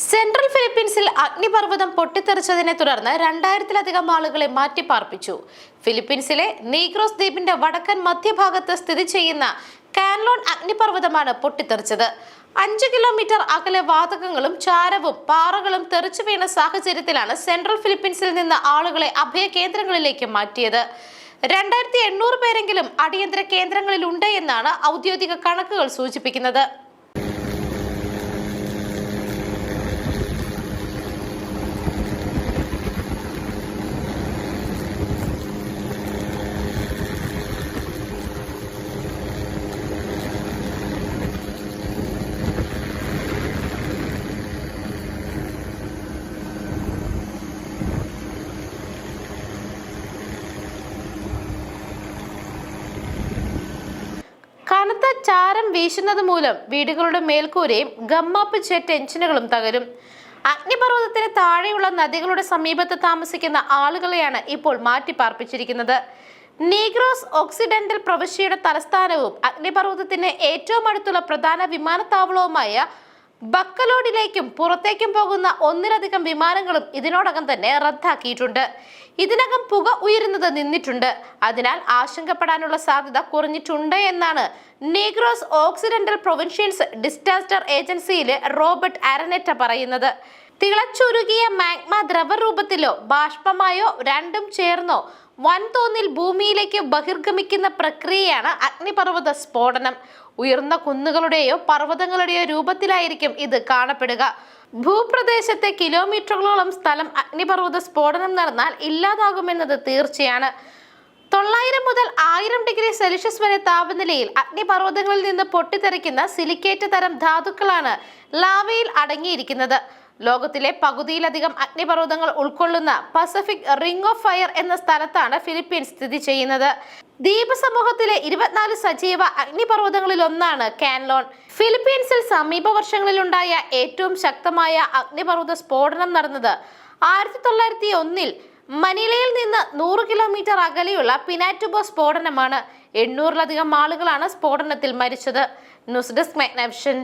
Central ഫിലിപ്പീൻസിൽ അഗ്നിപർവതം പൊട്ടിത്തെറിച്ചതിനെ തുടർന്ന് രണ്ടായിരത്തിലധികം ആളുകളെ മാറ്റിപ്പാർപ്പിച്ചു ഫിലിപ്പീൻസിലെ നീഗ്രോസ് ദ്വീപിന്റെ വടക്കൻ മധ്യഭാഗത്ത് സ്ഥിതി ചെയ്യുന്ന കാൻലോൺ അഗ്നിപർവതമാണ് പൊട്ടിത്തെറിച്ചത്. അഞ്ച് കിലോമീറ്റർ അകലെ വാതകങ്ങളും ചാരവും പാറകളും തെറിച്ചു വീണ സാഹചര്യത്തിലാണ് സെൻട്രൽ ഫിലിപ്പീൻസിൽ നിന്ന് ആളുകളെ അഭയ കേന്ദ്രങ്ങളിലേക്ക് മാറ്റിയത്. രണ്ടായിരത്തി എണ്ണൂറ് പേരെങ്കിലും അടിയന്തര കേന്ദ്രങ്ങളിലുണ്ട് എന്നാണ് ഔദ്യോഗിക കണക്കുകൾ സൂചിപ്പിക്കുന്നത്. ചാരം വീശുന്നത് മൂലം വീടുകളുടെ മേൽക്കൂരയും ഗമ്മാപ്പ് ചേറ്റ് എഞ്ചിനുകളും തകരും. അഗ്നിപർവതത്തിന് താഴെയുള്ള നദികളുടെ സമീപത്ത് താമസിക്കുന്ന ആളുകളെയാണ് ഇപ്പോൾ മാറ്റിപ്പാർപ്പിച്ചിരിക്കുന്നത്. നീഗ്രോസ് ഓക്സിഡന്റൽ പ്രവിശ്യയുടെ തലസ്ഥാനവും അഗ്നിപർവതത്തിന് ഏറ്റവും അടുത്തുള്ള പ്രധാന വിമാനത്താവളവുമായ ബക്കലോഡിലേക്കും പുറത്തേക്കും പോകുന്ന ഒന്നിലധികം വിമാനങ്ങളും ഇതിനോടകം തന്നെ റദ്ദാക്കിയിട്ടുണ്ട്. ഇതിനകം പുക ഉയരുന്നത് നിന്നിട്ടുണ്ട്. അതിനാൽ ആശങ്കപ്പെടാനുള്ള സാധ്യത കുറഞ്ഞിട്ടുണ്ട് എന്നാണ് നീഗ്രോസ് ഓക്സിഡന്റൽ പ്രൊവിൻഷ്യൻസ് ഡിസാസ്റ്റർ ഏജൻസിയിലെ റോബർട്ട് അരനെറ്റ പറയുന്നത്. തിളച്ചുരുകിയ മാഗ്മ ദ്രവരൂപത്തിലോ ബാഷ്പമായോ രണ്ടും ചേർന്നോ വൻതോതിൽ ഭൂമിയിലേക്ക് ബഹിർഗമിക്കുന്ന പ്രക്രിയയാണ് അഗ്നിപർവത സ്ഫോടനം. ഉയർന്ന കുന്നുകളുടെയോ പർവതങ്ങളുടെയോ രൂപത്തിലായിരിക്കും ഇത് കാണപ്പെടുക. ഭൂപ്രദേശത്തെ കിലോമീറ്ററുകളോളം സ്ഥലം അഗ്നിപർവത സ്ഫോടനം നടന്നാൽ ഇല്ലാതാകുമെന്നത് തീർച്ചയാണ്. തൊള്ളായിരം മുതൽ ആയിരം ഡിഗ്രി സെൽഷ്യസ് വരെ താപനിലയിൽ അഗ്നിപർവതങ്ങളിൽ നിന്ന് പൊട്ടിത്തെറിക്കുന്ന സിലിക്കേറ്റ് തരം ധാതുക്കളാണ് ലാവയിൽ അടങ്ങിയിരിക്കുന്നത്. ലോകത്തിലെ പകുതിയിലധികം അഗ്നിപർവതങ്ങൾ ഉൾക്കൊള്ളുന്ന പസഫിക് റിംഗ് ഓഫ് ഫയർ എന്ന സ്ഥലത്താണ് ഫിലിപ്പീൻസ് സ്ഥിതി ചെയ്യുന്നത്. ദ്വീപ് സമൂഹത്തിലെ ഇരുപത്തിനാല് സജീവ അഗ്നിപർവതങ്ങളിൽ ഒന്നാണ് കാൻലോൺ. ഫിലിപ്പീൻസിൽ സമീപ വർഷങ്ങളിലുണ്ടായ ഏറ്റവും ശക്തമായ അഗ്നിപർവത സ്ഫോടനം നടന്നത് ആയിരത്തി തൊള്ളായിരത്തി ഒന്നിൽ മനിലയിൽ നിന്ന് നൂറ് കിലോമീറ്റർ അകലെയുള്ള പിനാറ്റുബോ സ്ഫോടനമാണ്. എണ്ണൂറിലധികം ആളുകളാണ് സ്ഫോടനത്തിൽ മരിച്ചത്. News desk Magnavision.